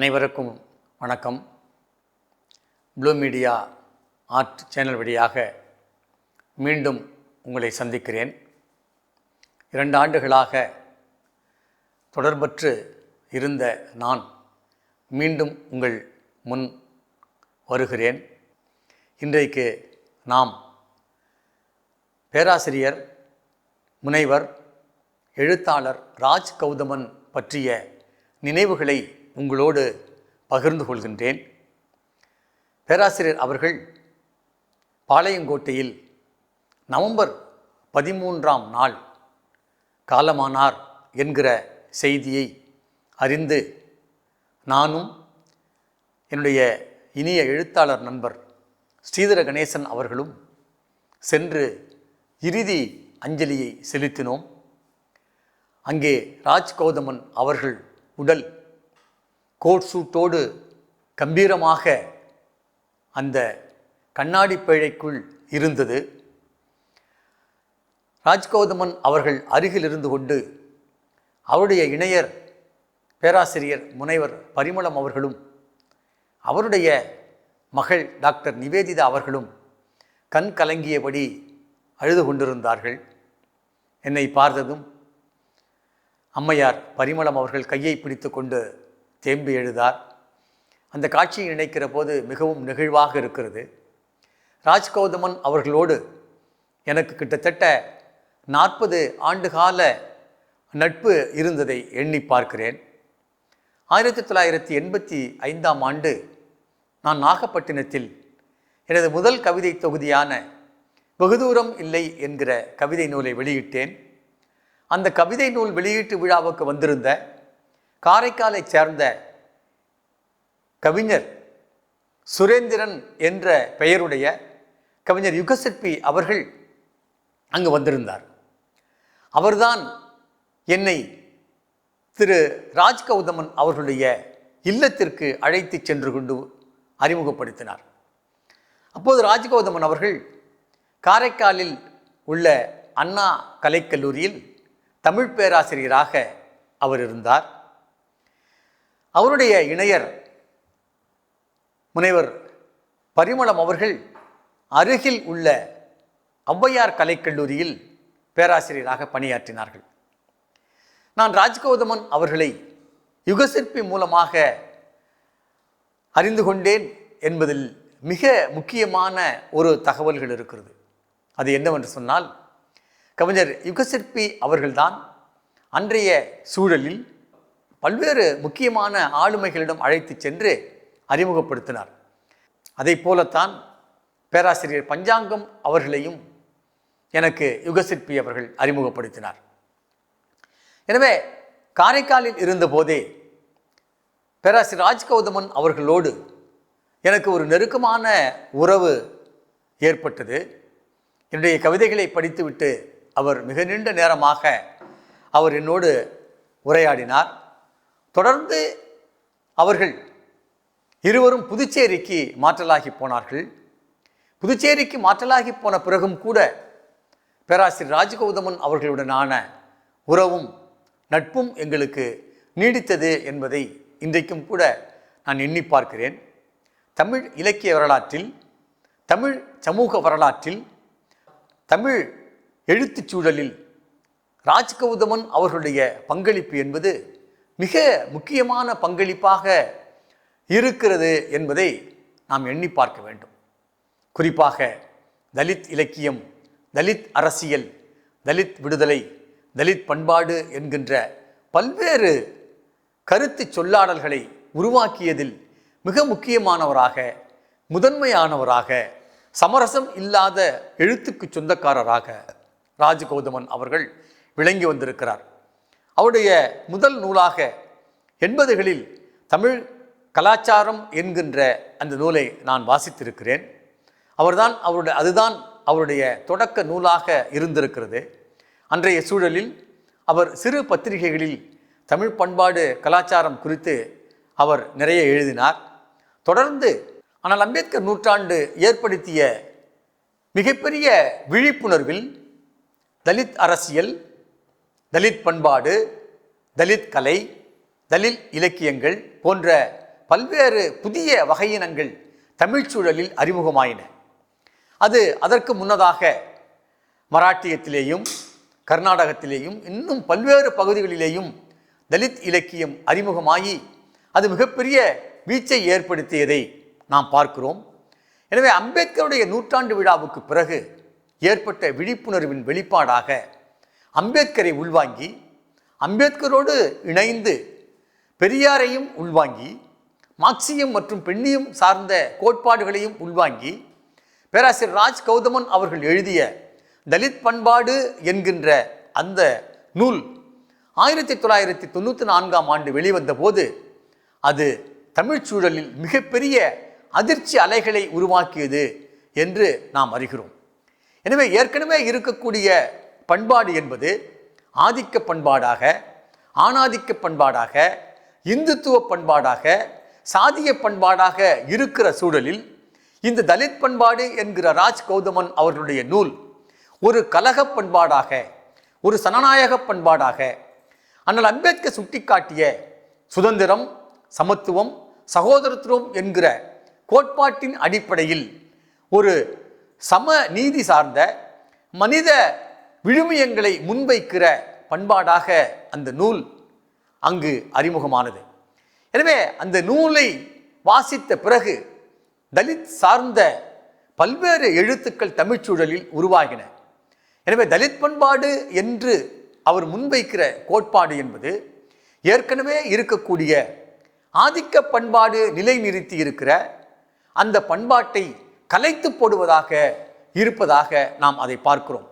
அனைவருக்கும் வணக்கம். Blue media art channel வழியாக மீண்டும் உங்களை சந்திக்கிறேன். இரண்டு ஆண்டுகளாக தொடர்பற்று இருந்த நான் மீண்டும் உங்கள் முன் வருகிறேன். இன்றைக்கு நாம் பேராசிரியர் முனைவர் எழுத்தாளர் ராஜ் கௌதமன் பற்றிய நினைவுகளை உங்களோடு பகிர்ந்து கொள்கின்றேன். பேராசிரியர் அவர்கள் பாளையங்கோட்டையில் நவம்பர் பதிமூன்றாம் நாள் காலமானார் என்கிற செய்தியை அறிந்து நானும் என்னுடைய இனிய எழுத்தாளர் நண்பர் ஸ்ரீதர கணேசன் அவர்களும் சென்று இறுதி அஞ்சலியை செலுத்தினோம். அங்கே ராஜ் கௌதமன் அவர்கள் உடல் கோட் சூட்டோடு கம்பீரமாக அந்த கண்ணாடி பேழைக்குள் இருந்தது. ராஜ்கௌதமன் அவர்கள் அருகில் இருந்து கொண்டு அவருடைய இணையர் பேராசிரியர் முனைவர் பரிமளம் அவர்களும் அவருடைய மகள் டாக்டர் நிவேதிதா அவர்களும் கண் கலங்கியபடி அழுது கொண்டிருந்தார்கள். என்னை பார்த்ததும் அம்மையார் பரிமளம் அவர்கள் கையை பிடித்து கொண்டு தேம்பி எழுதார். அந்த காட்சியை நினைக்கிற போது மிகவும் நெகிழ்வாக இருக்கிறது. ராஜ்கௌதமன் அவர்களோடு எனக்கு கிட்டத்தட்ட நாற்பது ஆண்டுகால நட்பு இருந்ததை எண்ணி பார்க்கிறேன். ஆயிரத்தி தொள்ளாயிரத்தி எண்பத்தி ஐந்தாம் ஆண்டு நான் நாகப்பட்டினத்தில் எனது முதல் கவிதை தொகுதியான வெகுதூரம் இல்லை என்கிற கவிதை நூலை வெளியிட்டேன். அந்த கவிதை நூல் வெளியீட்டு விழாவுக்கு வந்திருந்த காரைக்காலைச் சேர்ந்த கவிஞர் சுரேந்திரன் என்ற பெயருடைய கவிஞர் யுகசிற்பி அவர்கள் அங்கு வந்திருந்தார். அவர்தான் என்னை திரு ராஜ் கௌதமன் அவர்களுடைய இல்லத்திற்கு அழைத்து சென்று கொண்டு அறிமுகப்படுத்தினார். அப்போது ராஜ்கௌதமன் அவர்கள் காரைக்காலில் உள்ள அண்ணா கலைக்கல்லூரியில் தமிழ் பேராசிரியராக அவர் இருந்தார். அவருடைய இணையர் முனைவர் பரிமளம் அவர்கள் அருகில் உள்ள ஔவையார் கலைக்கல்லூரியில் பேராசிரியராக பணியாற்றினார்கள். நான் ராஜ்கௌதமன் அவர்களை யுகசிற்பி மூலமாக அறிந்து கொண்டேன் என்பதில் மிக முக்கியமான ஒரு தகவல்கள் இருக்கிறது. அது என்னவென்று சொன்னால் கவிஞர் யுகசிற்பி அவர்கள்தான் அன்றைய சூழலில் பல்வேறு முக்கியமான ஆளுமைகளிடம் அழைத்து சென்று அறிமுகப்படுத்தினார். அதை போலத்தான் பேராசிரியர் பஞ்சாங்கம் அவர்களையும் எனக்கு யுகசிற்பி அவர்கள் அறிமுகப்படுத்தினார். எனவே காரைக்காலில் இருந்தபோதே பேராசிரியர் ராஜ்கௌதமன் அவர்களோடு எனக்கு ஒரு நெருக்கமான உறவு ஏற்பட்டது. என்னுடைய கவிதைகளை படித்துவிட்டு அவர் மிக நீண்ட நேரமாக அவர் என்னோடு உரையாடினார். தொடர்ந்து அவர்கள் இருவரும் புதுச்சேரிக்கு மாற்றலாகி போனார்கள். புதுச்சேரிக்கு மாற்றலாகி போன பிறகும் கூட பேராசிரியர் ராஜகௌதமன் அவர்களுடனான உறவும் நட்பும் எங்களுக்கு நீடித்தது என்பதை இன்றைக்கும் கூட நான் எண்ணி பார்க்கிறேன். தமிழ் இலக்கிய வரலாற்றில் தமிழ் சமூக வரலாற்றில் தமிழ் எழுத்துச் சூழலில் ராஜ்கௌதமன் அவர்களுடைய பங்களிப்பு என்பது மிக முக்கியமான பங்களிப்பாக இருக்கிறது என்பதை நாம் எண்ணி பார்க்க வேண்டும். குறிப்பாக தலித் இலக்கியம் தலித் அரசியல் தலித் விடுதலை தலித் பண்பாடு என்கின்ற பல்வேறு கருத்து சொல்லாடல்களை உருவாக்கியதில் மிக முக்கியமானவராக முதன்மையானவராக சமரசம் இல்லாத எழுத்துக்கு சொந்தக்காரராக ராஜகௌதமன் அவர்கள் விளங்கி வந்திருக்கிறார். அவருடைய முதல் நூலாக எண்பதுகளில் தமிழ் கலாச்சாரம் என்கின்ற அந்த நூலை நான் வாசித்திருக்கிறேன். அவர்தான் அவருடைய அதுதான் அவருடைய தொடக்க நூலாக இருந்திருக்கிறது. அன்றைய சூழலில் அவர் சிறு பத்திரிகைகளில் தமிழ் பண்பாடு கலாச்சாரம் குறித்து அவர் நிறைய எழுதினார். தொடர்ந்து ஆனால் அம்பேத்கர் நூற்றாண்டு ஏற்படுத்திய மிகப்பெரிய விழிப்புணர்வில் தலித் அரசியல் தலித் பண்பாடு தலித் கலை தலித் இலக்கியங்கள் போன்ற பல்வேறு புதிய வகையினங்கள் தமிழ்ச்சூழலில் அறிமுகமாயின. அது அதற்கு முன்னதாக மராட்டியத்திலேயும் கர்நாடகத்திலேயும் இன்னும் பல்வேறு பகுதிகளிலேயும் தலித் இலக்கியம் அறிமுகமாகி அது மிகப்பெரிய வீச்சை ஏற்படுத்தியதை நாம் பார்க்கிறோம். எனவே அம்பேத்கருடைய நூற்றாண்டு விழாவுக்கு பிறகு ஏற்பட்ட விழிப்புணர்வின் வெளிப்பாடாக அம்பேத்கரை உள்வாங்கி அம்பேத்கரோடு இணைந்து பெரியாரையும் உள்வாங்கி மார்க்சியம் மற்றும் பெண்ணியம் சார்ந்த கோட்பாடுகளையும் உள்வாங்கி பேராசிரியர் ராஜ் கௌதமன் அவர்கள் எழுதிய தலித் பண்பாடு என்கின்ற அந்த நூல் ஆயிரத்தி தொள்ளாயிரத்தி தொண்ணூற்றி நான்காம் ஆண்டு வெளிவந்த போது அது தமிழ்ச் சூழலில் மிகப்பெரிய அதிர்ச்சி அலைகளை உருவாக்கியது என்று நாம் அறிகிறோம். எனவே ஏற்கனவே இருக்கக்கூடிய பண்பாடு என்பது ஆதிக்க பண்பாடாக ஆணாதிக்க பண்பாடாக இந்துத்துவ பண்பாடாக சாதிய பண்பாடாக இருக்கிற சூழலில் இந்த தலித் பண்பாடு என்கிற ராஜ் கௌதமன் அவர்களுடைய நூல் ஒரு கலக பண்பாடாக ஒரு சனநாயக பண்பாடாக அண்ணல் அம்பேத்கர் சுட்டிக்காட்டிய சுதந்திரம் சமத்துவம் சகோதரத்துவம் என்கிற கோட்பாட்டின் அடிப்படையில் ஒரு சம நீதி சார்ந்த மனித விழுமியங்களை முன்வைக்கிற பண்பாடாக அந்த நூல் அங்கு அறிமுகமானது. எனவே அந்த நூலை வாசித்த பிறகு தலித் சார்ந்த பல்வேறு எழுத்துக்கள் தமிழ்ச்சூழலில் உருவாகின. எனவே தலித் பண்பாடு என்று அவர் முன்வைக்கிற கோட்பாடு என்பது ஏற்கனவே இருக்கக்கூடிய ஆதிக்க பண்பாடு நிலைநிறுத்தி இருக்கிற அந்த பண்பாட்டை கலைத்து போடுவதாக இருப்பதாக நாம் அதை பார்க்கிறோம்.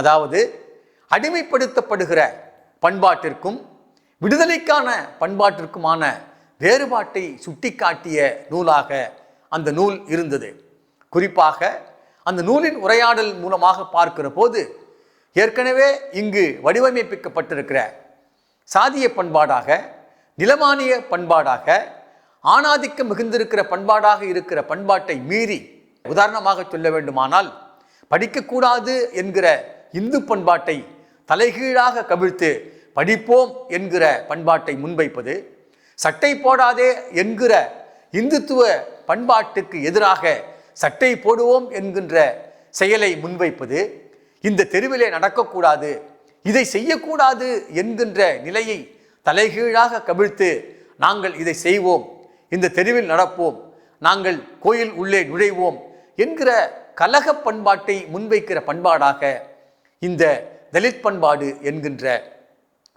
அதாவது அடிமைப்படுத்தப்படுகிற பண்பாட்டிற்கும் விடுதலைக்கான பண்பாட்டிற்குமான வேறுபாட்டை சுட்டிக்காட்டிய நூலாக அந்த நூல் இருந்தது. குறிப்பாக அந்த நூலின் உரையாடல் மூலமாக பார்க்கிற போது ஏற்கனவே இங்கு வடிவமைப்பிக்கப்பட்டிருக்கிற சாதிய பண்பாடாக நிலமானிய பண்பாடாக ஆணாதிக்கம் மிகுந்திருக்கிற பண்பாடாக இருக்கிற பண்பாட்டை மீறி உதாரணமாக சொல்ல வேண்டுமானால் படிக்கக்கூடாது என்கிற இந்து பண்பாட்டை தலைகீழாக கவிழ்த்து படிப்போம் என்கிற பண்பாட்டை முன்வைப்பது சட்டை போடாதே என்கிற இந்துத்துவ பண்பாட்டுக்கு எதிராக சட்டை போடுவோம் என்கின்ற செயலை முன்வைப்பது இந்த தெருவிலே நடக்கக்கூடாது இதை செய்யக்கூடாது என்கின்ற நிலையை தலைகீழாக கவிழ்த்து நாங்கள் இதை செய்வோம் இந்த தெருவில் நடப்போம் நாங்கள் கோயில் உள்ளே நுழைவோம் என்கிற கலக பண்பாட்டை முன்வைக்கிற பண்பாடாக இந்த தலித் பண்பாடு என்கின்ற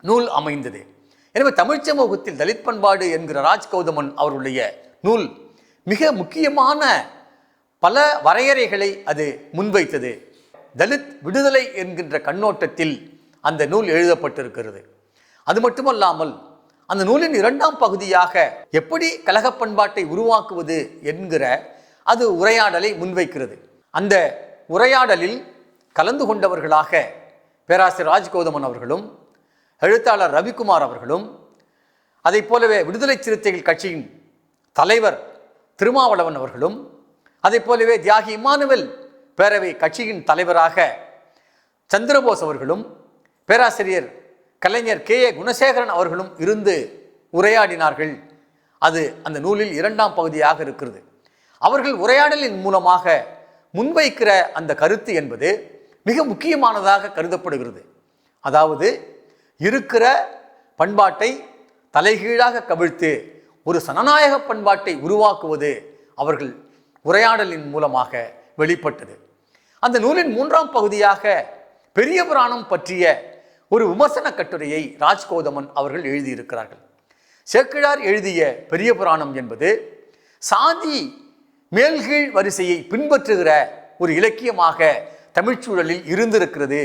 நூல் அமைந்தது. எனவே தமிழ்ச் சமூகத்தில் தலித் பண்பாடு என்கிற ராஜ் கௌதமன் அவருடைய நூல் மிக முக்கியமான பல வரையறைகளை அது முன்வைத்தது. தலித் விடுதலை என்கின்ற கண்ணோட்டத்தில் அந்த நூல் எழுதப்பட்டிருக்கிறது. அது மட்டுமல்லாமல் அந்த நூலின் இரண்டாம் பகுதியாக எப்படி கலக பண்பாட்டை உருவாக்குவது என்கிற அது உரையாடலை முன்வைக்கிறது. அந்த உரையாடலில் கலந்து கொண்டவர்களாக பேராசிரியர் ராஜ்கௌதமன் அவர்களும் எழுத்தாளர் ரவிக்குமார் அவர்களும் அதைப் போலவே விடுதலை சிறுத்தைகள் கட்சியின் தலைவர் திருமாவளவன் அவர்களும் அதைப் போலவே தியாகி இமானுவல் பேரவை கட்சியின் தலைவராக சந்திரபோஸ் அவர்களும் பேராசிரியர் கலைஞர் கே. ஏ. குணசேகரன் அவர்களும் இருந்து உரையாடினார்கள். அது அந்த நூலில் இரண்டாம் பகுதியாக இருக்கிறது. அவர்கள் உரையாடலின் மூலமாக முன்வைக்கிற அந்த கருத்து என்பது மிக முக்கியமானதாக கருதப்படுகிறது. அதாவது இருக்கிற பண்பாட்டை தலைகீழாக கவிழ்த்து ஒரு சனநாயக பண்பாட்டை உருவாக்குவது அவர்கள் உரையாடலின் மூலமாக வெளிப்பட்டது. அந்த நூலின் மூன்றாம் பகுதியாக பெரிய புராணம் பற்றிய ஒரு விமர்சன கட்டுரையை ராஜ்கோதமன் அவர்கள் எழுதியிருக்கிறார்கள். சேக்கிழார் எழுதிய பெரிய புராணம் என்பது சாதி மேல்கீழ் வரிசையை பின்பற்றுகிற ஒரு இலக்கியமாக தமிழ்ச்சூழலில் இருந்திருக்கிறது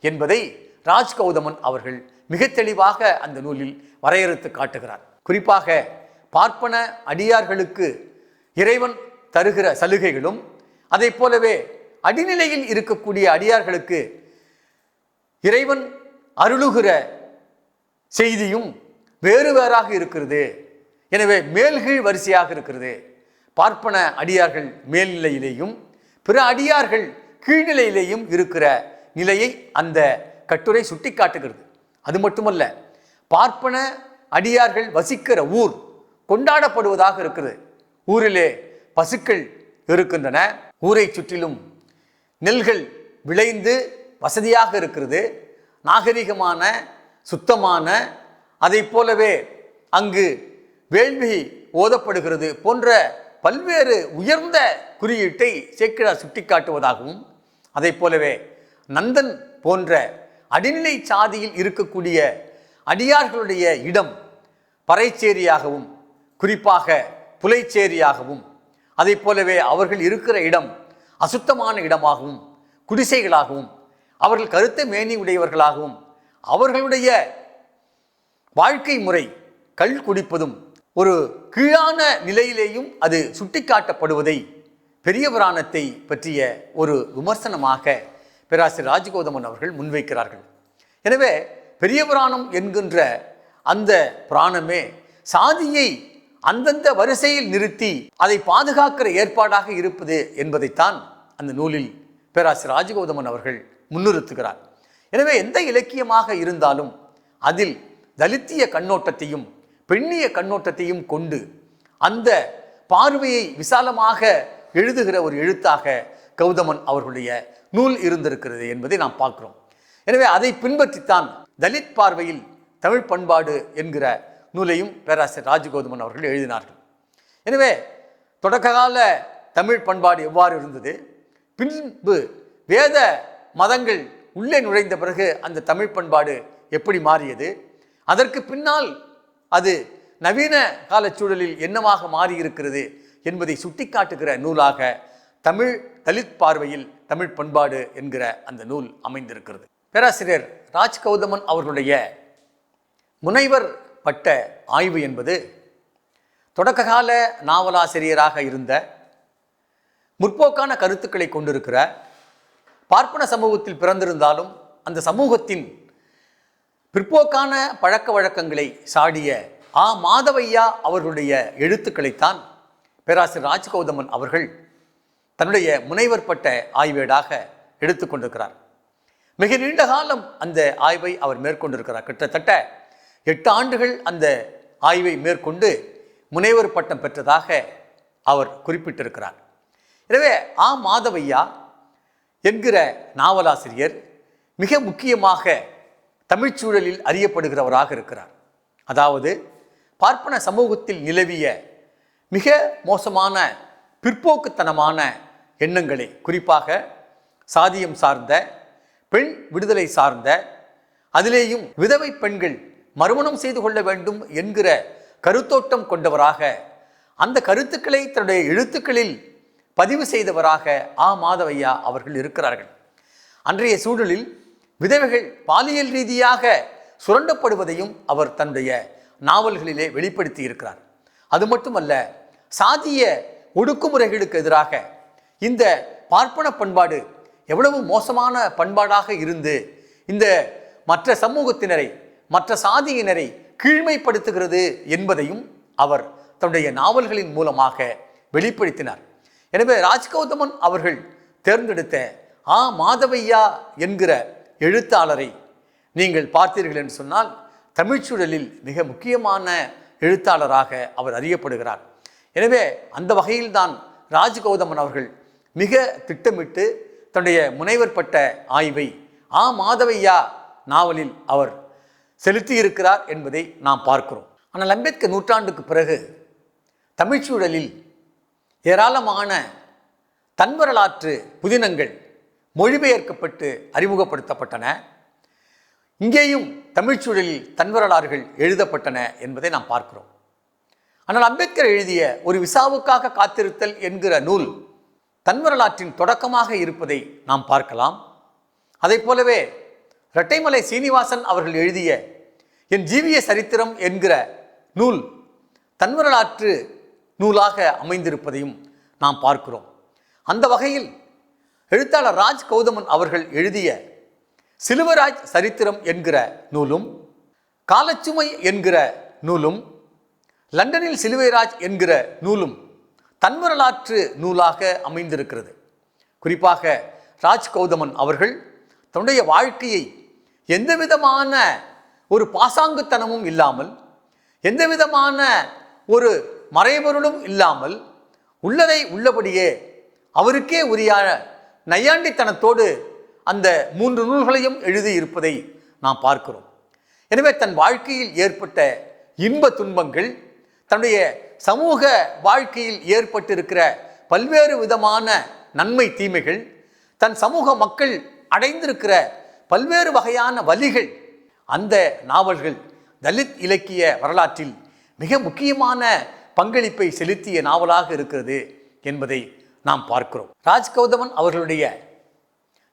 என்பதை ராஜ்கௌதமன் அவர்கள் மிக தெளிவாக அந்த நூலில் வரையறுத்து காட்டுகிறார். குறிப்பாக பார்ப்பன அடியார்களுக்கு இறைவன் தருகிற சலுகைகளும் அதைப் போலவே அடிநிலையில் இருக்கக்கூடிய அடியார்களுக்கு இறைவன் அருளுகிற செய்தியும் வேறு வேறாக இருக்கிறது. எனவே மேல்கீழ் வரிசையாக இருக்கிறது. பார்ப்பன அடியார்கள் மேல்நிலையிலேயும் பிற அடியார்கள் கீழ்நிலையிலேயும் இருக்கிற நிலையை அந்த கட்டுரை சுட்டி காட்டுகிறது அது மட்டுமல்ல பார்ப்பன அடியார்கள் வசிக்கிற ஊர் கொண்டாடப்படுவதாக இருக்கிறது ஊரிலே பசுக்கள் இருக்கின்றன. ஊரை சுற்றிலும் நெல்கள் விளைந்து வசதியாக இருக்கிறது. நாகரிகமான சுத்தமான அதை போலவே அங்கு வேள்வி ஓதப்படுகிறது போன்ற பல்வேறு உயர்ந்த குறியீட்டை சேக்கிழார் சுட்டிக்காட்டுவதாகவும் அதை போலவே நந்தன் போன்ற அடிநிலை சாதியில் இருக்கக்கூடிய அடியார்களுடைய இடம் பறைச்சேரியாகவும் குறிப்பாக புலைச்சேரியாகவும் அதை போலவே அவர்கள் இருக்கிற இடம் அசுத்தமான இடமாகவும் குடிசைகளாகவும் அவர்கள் கருத்த மேனி உடையவர்களாகவும் அவர்களுடைய வாழ்க்கை முறை கள் குடிப்பதும் ஒரு கீழான நிலையிலேயும் அது சுட்டிக்காட்டப்படுவதை பெரிய புராணத்தை பற்றிய ஒரு விமர்சனமாக பேராசிரியர் ராஜகோதமன் அவர்கள் முன்வைக்கிறார்கள். எனவே பெரிய புராணம் என்கின்ற அந்த புராணமே சாதியை அந்தந்த வரிசையில் நிறுத்தி அதை பாதுகாக்கிற ஏற்பாடாக இருப்பது என்பதைத்தான் அந்த நூலில் பேராசிரியர் ராஜகோதமன் அவர்கள் முன்னிறுத்துகிறார். எனவே எந்த இலக்கியமாக இருந்தாலும் அதில் தலித்திய கண்ணோட்டத்தையும் பெண்ணிய கண்ணோட்டத்தையும் கொண்டு அந்த பார்வையை விசாலமாக எழுதுகிற ஒரு எழுத்தாக கௌதமன் அவர்களுடைய நூல் இருந்திருக்கிறது என்பதை நாம் பார்க்கிறோம். எனவே அதை பின்பற்றித்தான் தலித் பார்வையில் தமிழ் பண்பாடு என்கிற நூலையும் பேராசிரியர் ராஜகௌதமன் அவர்கள் எழுதினார்கள். எனவே தொடக்ககால தமிழ் பண்பாடு எவ்வாறு இருந்தது? பின்பு வேத மதங்கள் உள்ளே நுழைந்த பிறகு அந்த தமிழ் பண்பாடு எப்படி மாறியது? அதற்கு பின்னால் அது நவீன காலச்சூழலில் என்னவாக மாறியிருக்கிறது? என்பதை சுட்டிக்காட்டுகிற நூலாக தமிழ் தலித் பார்வையில் தமிழ் பண்பாடு என்கிற அந்த நூல் அமைந்திருக்கிறது. பேராசிரியர் ராஜ் கௌதமன் அவர்களுடைய முனைவர் பட்ட ஆய்வு என்பது தொடக்ககால நாவலாசிரியராக இருந்த முற்போக்கான கருத்துக்களை கொண்டிருக்கிற பார்ப்பன சமூகத்தில் பிறந்திருந்தாலும் அந்த சமூகத்தின் பிற்போக்கான பழக்க வழக்கங்களை சாடிய ஆ. மாதவையா அவர்களுடைய எழுத்துக்களைத்தான் பேராசிரியர் ராஜ்கௌதமன் அவர்கள் தன்னுடைய முனைவர் பட்ட ஆய்வேடாக எடுத்துக்கொண்டிருக்கிறார் மிக நீண்ட காலம் அந்த ஆய்வை அவர் மேற்கொண்டிருக்கிறார். கிட்டத்தட்ட எட்டு ஆண்டுகள் அந்த ஆய்வை மேற்கொண்டு முனைவர் பட்டம் பெற்றதாக அவர் குறிப்பிட்டிருக்கிறார். எனவே ஆ. மாதவையா என்கிற நாவலாசிரியர் மிக முக்கியமாக தமிழ்ச்சூழலில் அறியப்படுகிறவராக இருக்கிறார். அதாவது பார்ப்பன சமூகத்தில் நிலவிய மிக மோசமான பிற்போக்குத்தனமான எண்ணங்களை. குறிப்பாக சாதியம் சார்ந்த பெண் விடுதலை சார்ந்த அதிலேயும் விதவை பெண்கள் மறுமணம் செய்து கொள்ள வேண்டும் என்கிற கருத்தோட்டம் கொண்டவராக அந்த கருத்துக்களை தன்னுடைய எழுத்துக்களில் பதிவு செய்தவராக ஆ. மாதவையா அவர்கள் இருக்கிறார்கள். அன்றைய சூழலில் விதவைகள் பாலியல் ரீதியாக சுரண்டப்படுவதையும் அவர் தன்னுடைய நாவல்களிலே வெளிப்படுத்தி இருக்கிறார் அது மட்டுமல்ல சாதிய ஒடுக்குமுறைகளுக்கு எதிராக இந்த பார்ப்பன பண்பாடு எவ்வளவு மோசமான பண்பாடாக இருந்து இந்த மற்ற சமூகத்தினரை மற்ற சாதியினரை கீழ்மைப்படுத்துகிறது என்பதையும் அவர் தன்னுடைய நாவல்களின் மூலமாக வெளிப்படுத்தினார். எனவே ராஜ்கௌதமன் அவர்கள் தேர்ந்தெடுத்த ஆ. மாதவையா என்கிற எழுத்தாளரை நீங்கள் பார்த்தீர்கள் என்று சொன்னால் தமிழ்ச்சூழலில் மிக முக்கியமான எழுத்தாளராக அவர் அறியப்படுகிறார். எனவே அந்த வகையில்தான் ராஜகௌதமன் அவர்கள் மிக திட்டமிட்டு தன்னுடைய முனைவர் பட்ட ஆய்வை ஆ மாதவையா நாவலில் அவர் செலுத்தியிருக்கிறார் என்பதை நாம் பார்க்கிறோம். ஆனால் அம்பேத்கர் நூற்றாண்டுக்கு பிறகு தமிழ்ச்சூழலில் ஏராளமான தன்வரலாற்று புதினங்கள் மொழிபெயர்க்கப்பட்டு அறிமுகப்படுத்தப்பட்டன. இங்கேயும் தமிழ்ச்சூழலில் தன்வரலாறுகள் எழுதப்பட்டன என்பதை நாம் பார்க்கிறோம். ஆனால் அம்பேத்கர் எழுதிய ஒரு விசாவுக்காக காத்திருத்தல் என்கிற நூல் தன்வரலாற்றின் தொடக்கமாக இருப்பதை நாம் பார்க்கலாம். அதைப் போலவே இரட்டைமலை சீனிவாசன் அவர்கள் எழுதிய என் ஜீவிய சரித்திரம் என்கிற நூல் தன்வரலாற்று நூலாக அமைந்திருப்பதையும் நாம் பார்க்கிறோம். அந்த வகையில் எழுத்தாளர் ராஜ் கௌதமன் அவர்கள் எழுதிய சிலுவராஜ் சரித்திரம் என்கிற நூலும் காலச்சுமை என்கிற நூலும் லண்டனில் சிலுவைராஜ் என்கிற நூலும் தன்வரலாற்று நூலாக அமைந்திருக்கிறது. குறிப்பாக ராஜ் கௌதமன் அவர்கள் தன்னுடைய வாழ்க்கையை எந்த விதமான ஒரு பாசாங்குத்தனமும் இல்லாமல் எந்த விதமான ஒரு மறைபொருளும் இல்லாமல் உள்ளதை உள்ளபடியே அவருக்கே உரியான நையாண்டித்தனத்தோடு அந்த மூன்று நூல்களையும் எழுதியிருப்பதை நாம் பார்க்கிறோம். எனவே தன் வாழ்க்கையில் ஏற்பட்ட இன்ப துன்பங்கள் தன்னுடைய சமூக வாழ்க்கையில் ஏற்பட்டிருக்கிற பல்வேறு விதமான நன்மை தீமைகள் தன் சமூக மக்கள் அடைந்திருக்கிற பல்வேறு வகையான வழிகள் அந்த நாவல்கள் தலித் இலக்கிய வரலாற்றில் மிக முக்கியமான பங்களிப்பை செலுத்திய நாவலாக இருக்கிறது என்பதை நாம் பார்க்கிறோம். ராஜ் கௌதமன் அவர்களுடைய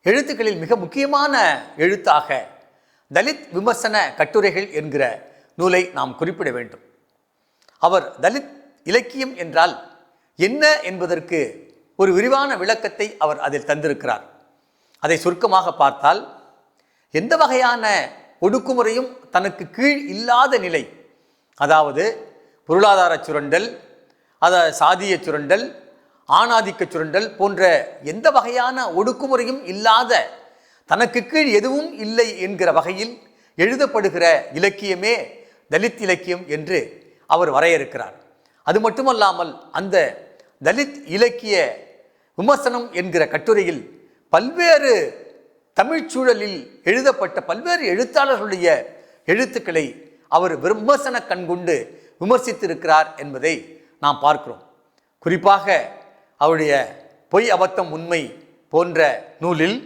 எழுத்துக்களில் மிக முக்கியமான எழுத்தாக தலித் விமர்சன கட்டுரைகள் என்கிற நூலை நாம் குறிப்பிட வேண்டும். அவர் தலித் இலக்கியம் என்றால் என்ன என்பதற்கு ஒரு விரிவான விளக்கத்தை அவர் அதில் தந்திருக்கிறார். அதை சுருக்கமாக பார்த்தால் எந்த வகையான ஒடுக்குமுறையும் தனக்கு கீழ் இல்லாத நிலை அதாவது பொருளாதார சுரண்டல் அத சாதிய சுரண்டல் ஆணாதிக்க சுரண்டல் போன்ற எந்த வகையான ஒடுக்குமுறையும் இல்லாத தனக்கு கீழ் எதுவும் இல்லை என்கிற வகையில் எழுதப்படுகிற இலக்கியமே தலித் இலக்கியம் என்று அவர் வரையறுக்கிறார். அது மட்டுமல்லாமல் அந்த தலித் இலக்கிய விமர்சனம் என்கிற கட்டுரையில் பல்வேறு தமிழ்ச் சூழலில் எழுதப்பட்ட பல்வேறு எழுத்தாளர்களுடைய எழுத்துக்களை அவர் விமர்சன கண்கொண்டு விமர்சித்திருக்கிறார் என்பதை நாம் பார்க்கிறோம். குறிப்பாக அவருடைய பொய் அபத்தம் உண்மை போன்ற நூலில்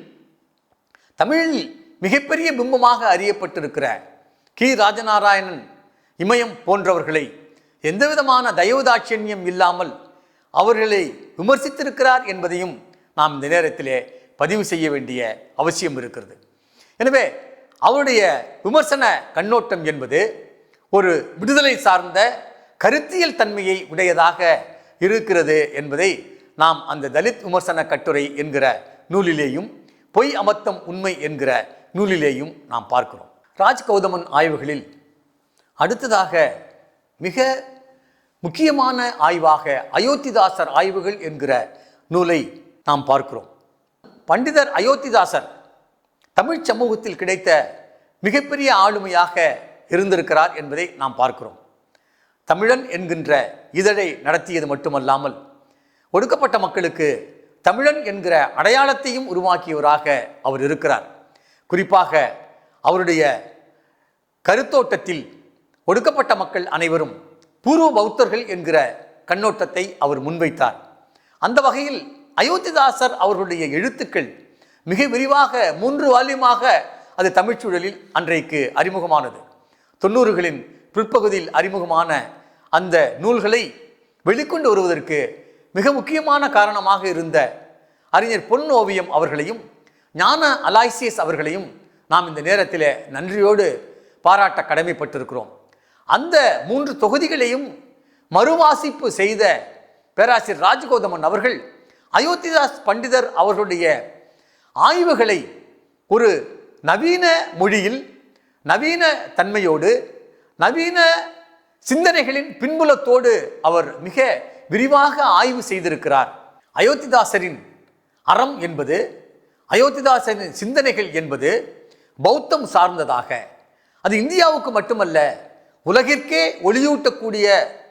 தமிழில் மிகப்பெரிய பிம்பமாக அறியப்பட்டிருக்கிற கி. ராஜநாராயணன் இமயம் போன்றவர்களை எந்தவிதமான தயவுதாட்சண்யம் இல்லாமல் அவர்களை விமர்சித்திருக்கிறார் என்பதையும் நாம் இந்த நேரத்திலே பதிவு செய்ய வேண்டிய அவசியம் இருக்கிறது. எனவே அவருடைய விமர்சன கண்ணோட்டம் என்பது ஒரு விடுதலை சார்ந்த கருத்தியல் தன்மையை உடையதாக இருக்கிறது என்பதை நாம் அந்த தலித் விமர்சன கட்டுரை என்கிற நூலிலேயும் பொய் அமர்த்தம் உண்மை என்கிற நூலிலேயும் நாம் பார்க்கிறோம். ராஜ் கௌதமன் ஆய்வுகளில் அடுத்ததாக மிக முக்கியமான ஆய்வாக அயோத்திதாசர் ஆய்வுகள் என்கிற நூலை நாம் பார்க்கிறோம். பண்டிதர் அயோத்திதாசர் தமிழ் சமூகத்தில் கிடைத்த மிகப்பெரிய ஆளுமையாக இருந்திருக்கிறார் என்பதை நாம் பார்க்கிறோம். தமிழன் என்கின்ற இதழை நடத்தியது மட்டுமல்லாமல் ஒடுக்கப்பட்ட மக்களுக்கு தமிழன் என்கிற அடையாளத்தையும் உருவாக்கியவராக அவர் இருக்கிறார். குறிப்பாக அவருடைய கருத்தோட்டத்தில் ஒடுக்கப்பட்ட மக்கள் அனைவரும் பூர்வ பௌத்தர்கள் என்கிற கண்ணோட்டத்தை அவர் முன்வைத்தார். அந்த வகையில் அயோத்திதாசர் அவர்களுடைய எழுத்துக்கள் மிக விரிவாக மூன்று வால்யமாக அது தமிழ்ச்சூழலில் அன்றைக்கு அறிமுகமானது. தொண்ணூறுகளின் பிற்பகுதியில் அறிமுகமான அந்த நூல்களை வெளிக்கொண்டு வருவதற்கு மிக முக்கியமான காரணமாக இருந்த அறிஞர் பொன் ஓவியம் அவர்களையும் ஞான அலாய்சியஸ் அவர்களையும் நாம் இந்த நேரத்தில் நன்றியோடு பாராட்ட கடமைப்பட்டிருக்கிறோம். அந்த மூன்று தொகுதிகளையும் மறுவாசிப்பு செய்த பேராசிரியர் ராஜகோதமன் அவர்கள் அயோத்திதாஸ் பண்டிதர் அவர்களுடைய ஆய்வுகளை ஒரு நவீன மொழியில் நவீன தன்மையோடு நவீன சிந்தனைகளின் பின்புலத்தோடு அவர் மிக விரிவாக ஆய்வு செய்திருக்கிறார். அயோத்திதாசரின் அறம் என்பது அயோத்திதாசரின் சிந்தனைகள் என்பது பௌத்தம் சார்ந்ததாக. அது இந்தியாவுக்கு மட்டுமல்ல உலகிற்கே ஒளியூட்டக்கூடிய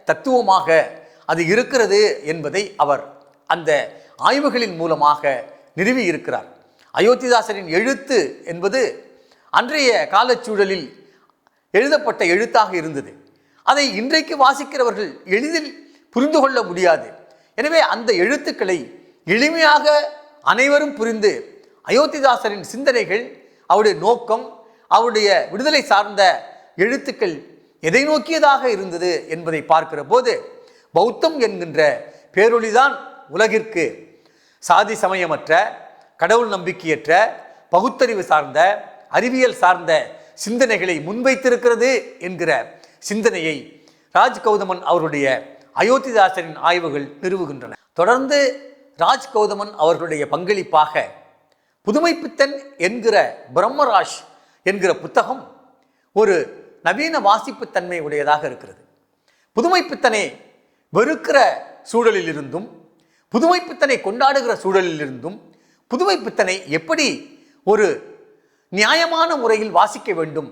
தத்துவமாக அது இருக்கிறது என்பதை அவர் அந்த ஆய்வுகளின் மூலமாக நிறுவி இருக்கிறார். அயோத்திதாசரின் எழுத்து என்பது அன்றைய காலச்சூழலில் எழுதப்பட்ட எழுத்தாக இருந்தது. அதை இன்றைக்கு வாசிக்கிறவர்கள் எளிதில் புரிந்து கொள்ள முடியாது. எனவே அந்த எழுத்துக்களை எளிமையாக அனைவரும் புரிந்து அயோத்திதாசரின் சிந்தனைகள் அவருடைய நோக்கம் அவருடைய விடுதலை சார்ந்த எழுத்துக்கள் எதை நோக்கியதாக இருந்தது என்பதை பார்க்கிற போது பௌத்தம் என்கின்ற பேரொளிதான் உலகிற்கு சாதி சமயமற்ற கடவுள் நம்பிக்கையற்ற பகுத்தறிவு சார்ந்த அறிவியல் சார்ந்த சிந்தனைகளை முன்வைத்திருக்கிறது என்கிற சிந்தனையை ராஜ் கௌதமன் அவருடைய அயோத்திதாசரின் ஆய்வுகள் நிறுவுகின்றன. தொடர்ந்து ராஜ் கௌதமன் அவர்களுடைய பங்களிப்பாக புதுமைப்பித்தன் என்கிற பிரம்மராஜ் என்கிற புத்தகம் ஒரு நவீன வாசிப்புத்தன்மை உடையதாக இருக்கிறது. புதுமைப்பித்தனை வெறுக்கிற சூழலிலிருந்தும் புதுமைப்பித்தனை கொண்டாடுகிற சூழலிலிருந்தும் புதுமைப்பித்தனை எப்படி ஒரு நியாயமான முறையில் வாசிக்க வேண்டும்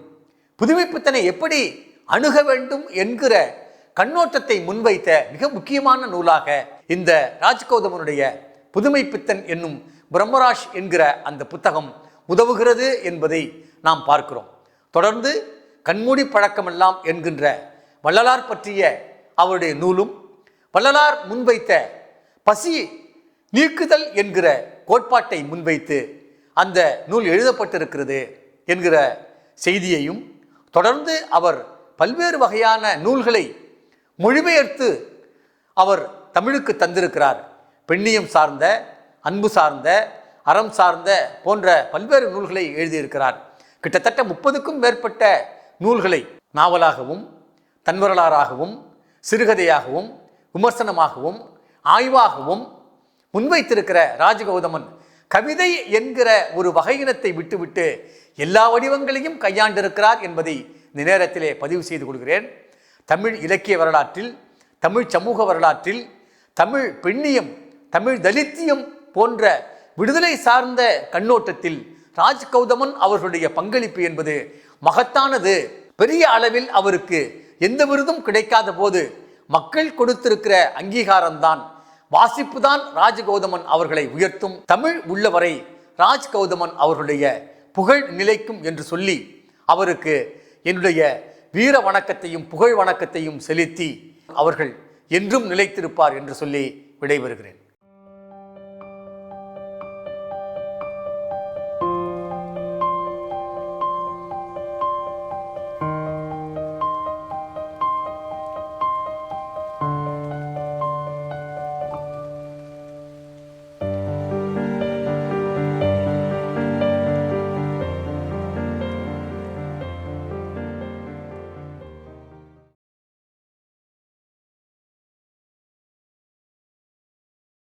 புதுமைப்பித்தனை எப்படி அணுக வேண்டும் என்கிற கண்ணோட்டத்தை முன்வைத்த மிக முக்கியமான நூலாக இந்த ராஜ்கௌதமனுடைய புதுமைப்பித்தன் என்னும் பிரம்மராஜ் என்கிற அந்த புத்தகம் உதவுகிறது என்பதை நாம் பார்க்கிறோம். தொடர்ந்து கண்மூடி பழக்கமெல்லாம் என்கின்ற வள்ளலார் பற்றிய அவருடைய நூலும் வள்ளலார் முன்வைத்த பசி நீக்குதல் என்கிற கோட்பாட்டை முன்வைத்து அந்த நூல் எழுதப்பட்டிருக்கிறது என்கிற செய்தியையும் தொடர்ந்து அவர் பல்வேறு வகையான நூல்களை மொழிபெயர்த்து அவர் தமிழுக்கு தந்திருக்கிறார். பெண்ணியம் சார்ந்த அன்பு சார்ந்த அறம் சார்ந்த போன்ற பல்வேறு நூல்களை எழுதியிருக்கிறார். கிட்டத்தட்ட முப்பதுக்கும் மேற்பட்ட நூல்களை நாவலாகவும் தன்வரலாறாகவும் சிறுகதையாகவும் விமர்சனமாகவும் ஆய்வாகவும் முன்வைத்திருக்கிற ராஜகௌதமன் கவிதை என்கிற ஒரு வகையினத்தை விட்டுவிட்டு எல்லா வடிவங்களையும் கையாண்டிருக்கிறார் என்பதை இந்த நேரத்திலே பதிவு செய்து கொள்கிறேன். தமிழ் இலக்கிய வரலாற்றில் தமிழ் சமூக வரலாற்றில் தமிழ் பெண்ணியம் தமிழ் தலித்தியம் போன்ற விடுதலை சார்ந்த கண்ணோட்டத்தில் ராஜ் கௌதமன் அவர்களுடைய பங்களிப்பு என்பது மகத்தானது. பெரிய அளவில் அவருக்கு எந்த விருதும் கிடைக்காத போது மக்கள் கொடுத்திருக்கிற அங்கீகாரம்தான். வாசிப்பு தான் ராஜகௌதமன் அவர்களை உயர்த்தும். தமிழ் உள்ளவரை ராஜ் கௌதமன் அவர்களுடைய புகழ் நிலைக்கும் என்று சொல்லி அவருக்கு என்னுடைய வீர வணக்கத்தையும் புகழ் வணக்கத்தையும் செலுத்தி அவர்கள் என்றும் நிலைத்திருப்பார் என்று சொல்லி விடைபெறுகிறேன்.